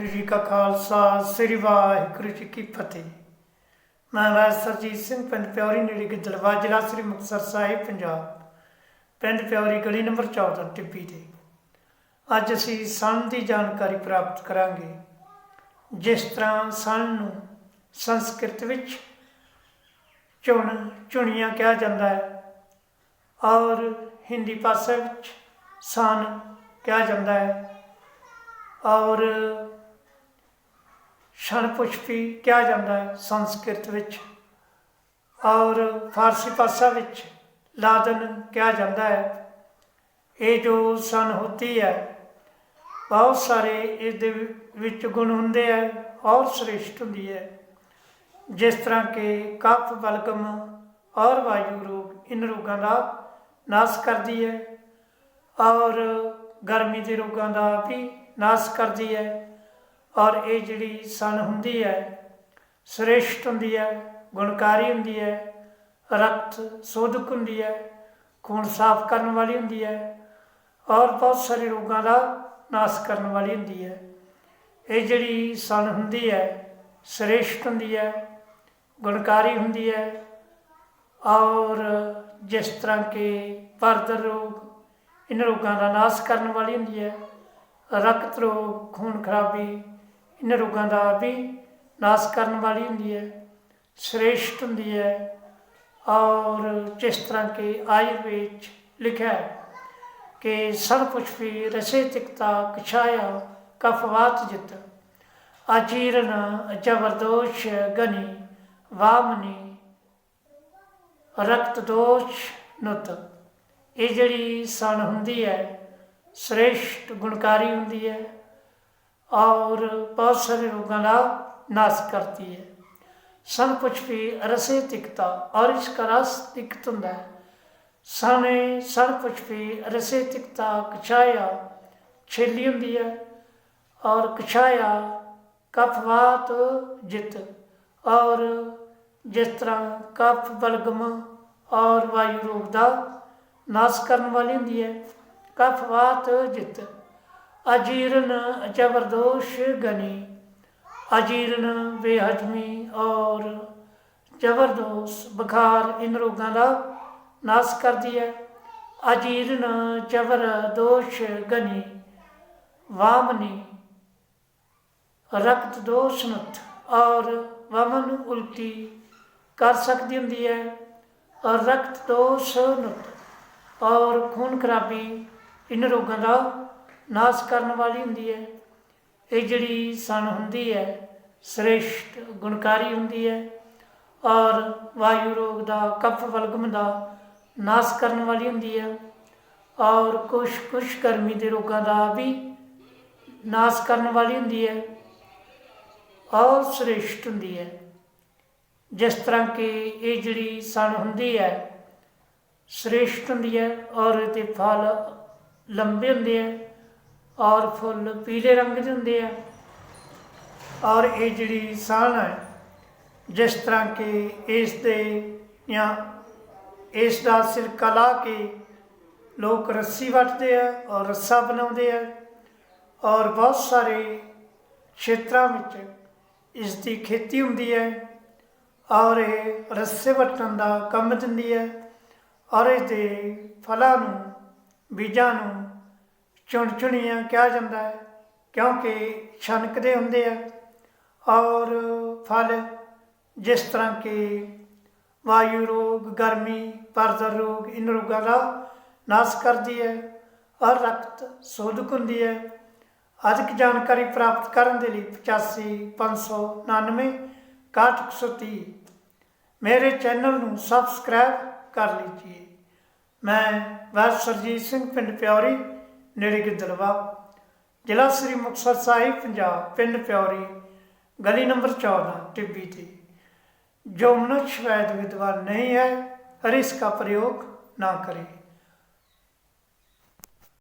ਵਾਹਿਗੁਰੂ ਜੀ ਕਾ ਖਾਲਸਾ, ਸ੍ਰੀ ਵਾਹਿਗੁਰੂ ਜੀ ਕੀ ਫਤਿਹ। ਮੈਂ ਵੈਦ ਸਿੰਘ, ਪਿੰਡ ਪਿਉਰੀ ਨੇੜੇ ਗਿੱਦੜਵਾ ਜ਼ਿਲ੍ਹਾ ਸ੍ਰੀ ਮੁਕਤਸਰ ਸਾਹਿਬ, ਪੰਜਾਬ, ਪਿੰਡ ਪਿਉਰੀ ਗਲੀ ਨੰਬਰ 14 ਟਿੱਬੀ ਤੇ ਅੱਜ ਅਸੀਂ ਸਣ ਦੀ ਜਾਣਕਾਰੀ ਪ੍ਰਾਪਤ ਕਰਾਂਗੇ। ਜਿਸ ਤਰ੍ਹਾਂ ਸਣ ਨੂੰ ਸੰਸਕ੍ਰਿਤ ਵਿੱਚ ਚੁਣ, ਚੁਣੀਆਂ ਕਿਹਾ ਜਾਂਦਾ ਹੈ, ਔਰ ਹਿੰਦੀ ਭਾਸ਼ਾ ਵਿੱਚ ਸਨ ਕਿਹਾ ਜਾਂਦਾ ਹੈ, ਔਰ ਛਣਪੁਸ਼ਪੀ ਕਿਹਾ ਜਾਂਦਾ ਹੈ ਸੰਸਕ੍ਰਿਤ ਵਿੱਚ। ਔਰ ਫਾਰਸੀ ਭਾਸ਼ਾ ਵਿੱਚ ਲਾਦਨ ਕਿਹਾ ਜਾਂਦਾ ਹੈ। ਇਹ ਜੋ ਸਨ ਹੁੰਦੀ ਹੈ, ਬਹੁਤ ਸਾਰੇ ਇਸ ਦੇ ਵਿੱਚ ਗੁਣ ਹੁੰਦੇ ਹੈ ਔਰ ਸ੍ਰੇਸ਼ਟ ਹੁੰਦੀ ਹੈ। ਜਿਸ ਤਰ੍ਹਾਂ ਕਿ ਕਫ, ਬਲਗਮ ਔਰ ਵਾਯੂ ਰੋਗ ਇਨ ਰੋਗਾਂ ਦਾ ਨਾਸ਼ ਕਰਦੀ ਹੈ। ਔਰ ਗਰਮੀ ਦੇ ਰੋਗਾਂ ਦਾ ਵੀ ਨਾਸ਼ ਕਰਦੀ ਹੈ। ਔਰ ਇਹ ਜਿਹੜੀ ਸਣ ਹੁੰਦੀ ਹੈ, ਸ੍ਰੇਸ਼ਟ ਹੁੰਦੀ ਹੈ, ਗੁਣਕਾਰੀ ਹੁੰਦੀ ਹੈ, ਰਕਤ ਸੋਧਕ ਹੁੰਦੀ ਹੈ, ਖੂਨ ਸਾਫ਼ ਕਰਨ ਵਾਲੀ ਹੁੰਦੀ ਹੈ ਔਰ ਬਹੁਤ ਸਾਰੇ ਰੋਗਾਂ ਦਾ ਨਾਸ਼ ਕਰਨ ਵਾਲੀ ਹੁੰਦੀ ਹੈ। ਇਹ ਜਿਹੜੀ ਸਣ ਹੁੰਦੀ ਹੈ, ਸ੍ਰੇਸ਼ਟ ਹੁੰਦੀ ਹੈ, ਗੁਣਕਾਰੀ ਹੁੰਦੀ ਹੈ ਔਰ ਜਿਸ ਤਰ੍ਹਾਂ ਕਿ ਪਰਦਰ ਰੋਗ ਇਹਨਾਂ ਰੋਗਾਂ ਦਾ ਨਾਸ਼ ਕਰਨ ਵਾਲੀ ਹੁੰਦੀ ਹੈ, ਰਕਤ ਰੋਗ, ਖੂਨ ਖਰਾਬੀ ਇਹਨਾਂ ਰੋਗਾਂ ਦਾ ਵੀ ਨਾਸ਼ ਕਰਨ ਵਾਲੀ ਹੁੰਦੀ ਹੈ, ਸ੍ਰੇਸ਼ਟ ਹੁੰਦੀ ਹੈ ਔਰ ਜਿਸ ਤਰ੍ਹਾਂ ਕਿ ਆਯੁਰਵੇਦ ਲਿਖਿਆ ਹੈ ਕਿ ਸਰਪੁਸ਼ਪੀ ਰਸੇ, ਤਿਕਤਾ, ਕਛਾਇਆ ਕਫਵਾਤ ਜਿਤ ਅਜੀਰਨ ਜਬਰਦੋਸ਼, ਗਨੀ, ਵਾਮਨੀ, ਰਕਤ ਦੋਸ਼, ਨੁਤ, ਇਹ ਜਿਹੜੀ ਸਣ ਹੁੰਦੀ ਹੈ, ਸ੍ਰੇਸ਼ਟ, ਗੁਣਕਾਰੀ ਹੁੰਦੀ ਹੈ। ਔਰ ਬਹੁਤ ਸਾਰੇ ਰੋਗਾਂ ਦਾ ਨਾਸ਼ ਕਰਤੀ ਹੈ ਸਨ ਕੁਛ ਵੀ ਰਸੇ ਤਿਕਤਾ ਔਰ ਇਸ का रस तिक्त ਹੁੰਦਾ ਹੈ ਸਣੇ ਸਨ ਕੁਛ ਵੀ ਰਸੇ ਤਿਕਤਾ ਕਛਾਇਆ ਛੇਲੀ ਹੁੰਦੀ ਹੈ ਔਰ ਕਛਾਇਆ ਕਫਵਾਤ ਜਿਤ ਔਰ ਜਿਸ ਤਰ੍ਹਾਂ ਕਫ ਬਲਗਮ ਔਰ ਵਾਯੂ ਰੋਗ ਦਾ ਨਾਸ਼ ਕਰਨ ਵਾਲੀ ਹੁੰਦੀ ਹੈ ਕਫਵਾਤ ਜਿਤ ਅਜੀਰਨ ਜਬਰਦੋਸ਼ ਗਨੀ, ਅਜੀਰਨ ਬੇਹਜਮੀ ਔਰ ਜ਼ਬਰਦੋਸ਼ ਬੁਖਾਰ ਇਨ ਰੋਗਾਂ ਦਾ ਨਾਸ਼ ਕਰਦੀ ਹੈ। ਅਜੀਰਨ ਜ਼ਬਰਦੋਸ਼ ਗਨੀ, ਵਾਮਨੀ, ਰਕਤ ਦੋਸ਼ ਨੁਤ ਔਰ ਵਮਨ ਉਲਟੀ ਕਰ ਸਕਦੀ ਹੁੰਦੀ ਹੈ। ਔਰ ਰਕਤ ਦੋਸ਼ ਨੁਤ ਔਰ ਖੂਨ ਖਰਾਬੀ ਇਨ ਰੋਗਾਂ ਦਾ ਨਾਸ਼ ਕਰਨ ਵਾਲੀ ਹੁੰਦੀ ਹੈ। ਇਹ ਜਿਹੜੀ ਸਣ ਹੁੰਦੀ ਹੈ, ਸ੍ਰੇਸ਼ਟ, ਗੁਣਕਾਰੀ ਹੁੰਦੀ ਹੈ ਔਰ ਵਾਯੂ ਰੋਗ ਦਾ ਕਫ ਵਲਗਮ ਦਾ ਨਾਸ਼ ਕਰਨ ਵਾਲੀ ਹੁੰਦੀ ਹੈ ਔਰ ਕੁਛ ਕੁਛ ਗਰਮੀ ਦੇ ਰੋਗਾਂ ਦਾ ਵੀ ਨਾਸ਼ ਕਰਨ ਵਾਲੀ ਹੁੰਦੀ ਹੈ। ਔਰ ਸ੍ਰੇਸ਼ਟ ਹੁੰਦੀ ਹੈ। ਜਿਸ ਤਰ੍ਹਾਂ ਕਿ ਇਹ ਜਿਹੜੀ ਸਣ ਹੁੰਦੀ ਹੈ, ਸ੍ਰੇਸ਼ਟ ਹੁੰਦੀ ਹੈ ਔਰ ਇਹਦੇ ਫਲ ਲੰਬੇ ਹੁੰਦੇ ਹੈ। ਔਰ ਫੁੱਲ ਪੀਲੇ ਰੰਗ ਦੇ ਹੁੰਦੇ ਆ। ਔਰ ਇਹ ਜਿਹੜੀ ਸਾਣ ਹੈ, ਜਿਸ ਤਰ੍ਹਾਂ ਕਿ ਇਸ ਦੇ ਜਾਂ ਇਸ ਦਾ ਸਿਰਕਾ ਲਾ ਕੇ ਲੋਕ ਰੱਸੀ ਵੱਟਦੇ ਆ ਔਰ ਰੱਸਾ ਬਣਾਉਂਦੇ ਆ। ਔਰ ਬਹੁਤ ਸਾਰੇ ਖੇਤਰਾਂ ਵਿੱਚ ਇਸ ਦੀ ਖੇਤੀ ਹੁੰਦੀ ਹੈ। ਔਰ ਇਹ ਰੱਸੇ ਵੱਟਣ ਦਾ ਕੰਮ ਦਿੰਦੀ ਹੈ। ਔਰ ਇਸ ਦੇ ਫਲਾਂ ਨੂੰ, ਬੀਜਾਂ ਨੂੰ ਚੁਣਚੁਣੀਆਂ ਕਿਹਾ ਜਾਂਦਾ ਹੈ, ਕਿਉਂਕਿ ਛਨਕਦੇ ਹੁੰਦੇ ਆ ਔਰ ਫਲ, ਜਿਸ ਤਰ੍ਹਾਂ ਕਿ ਵਾਯੂ ਰੋਗ, ਗਰਮੀ, ਪਰਦਰ ਰੋਗ, ਇਨ ਰੋਗਾਂ ਦਾ ਨਾਸ਼ ਕਰਦੀ ਹੈ ਔਰ ਰਕਤ ਸੋਧਕ ਹੁੰਦੀ ਹੈ। ਅਧਿਕ ਜਾਣਕਾਰੀ ਪ੍ਰਾਪਤ ਕਰਨ ਦੇ ਲਈ 85 599 6130 ਮੇਰੇ ਚੈਨਲ ਨੂੰ ਸਬਸਕ੍ਰਾਈਬ ਕਰ ਲੀਜੀਏ। ਮੈਂ ਵੈਦ ਸਿੰਘ, ਪਿੰਡ ਪਿਉਰੀ ਨੇੜੇ ਗਿੱਦੜਵਾ ਜ਼ਿਲ੍ਹਾ ਸ੍ਰੀ ਮੁਕਤਸਰ ਸਾਹਿਬ, ਪੰਜਾਬ, ਪਿੰਡ ਪਿਉਰੀ ਗਲੀ ਨੰਬਰ 14 ਟਿੱਬੀ ਤੇ। ਜੋ ਮਨੁੱਖ ਵੈਦ ਵਿਦਵਾਨ ਨਹੀਂ ਹੈ, ਹਰ ਇਸ ਦਾ ਪ੍ਰਯੋਗ ਨਾ ਕਰੇ।